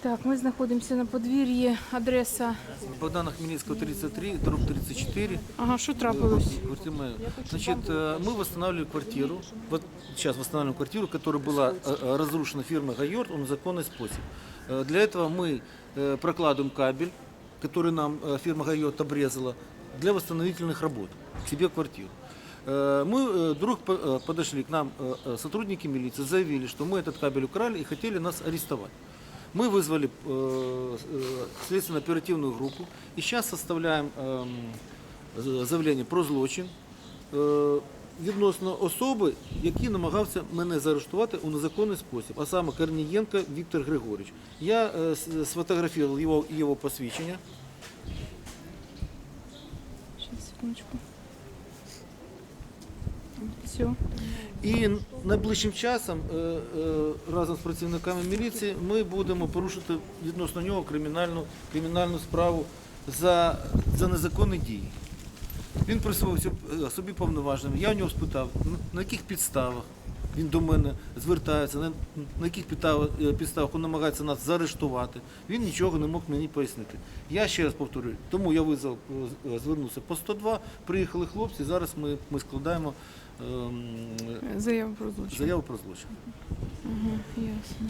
Так, ми знаходимося на подвір'ї. Адреса. Богдана Хмельницкого 33, дробь 34. Ага, що трапилось? Квартира моя. Значит, э, мы восстанавливали квартиру. Вот сейчас восстанавливаем квартиру, которая была э, э, разрушена фирмой Гайорт на законный способ. Э, Для этого мы э, прокладываем кабель, который нам э, фирма Гайорт обрезала, для восстановительных работ к себе в квартиру. Э, Мы э, вдруг по- э, подошли к нам э, э, сотрудники милиции, заявили, что мы этот кабель украли и хотели нас арестовать. Мы вызвали э, э, следственно-оперативную группу и сейчас составляем эм, з- заявлення про злочин е, відносно особи, який намагався мене заарештувати у незаконний спосіб, а саме Корнієнко Віктор Григорович. Я е, с- сфотографував його, його посвідчення. Щас, секундочку. Все. І найближчим часом е, е, разом з працівниками міліції ми будемо порушити відносно нього кримінальну, кримінальну справу за, за незаконні дії. Він присвоївся е, собі повноваженим. Я в нього спитав, на яких підставах він до мене звертається, на, яких підставах, е, він намагається нас заарештувати. Він нічого не мог мені пояснити. Я ще раз повторюю, тому я визвав, е, звернувся по 102, приїхали хлопці, зараз ми, ми складаємо ем, Заяву про злочин. заяву про злочин. Угу, ясно.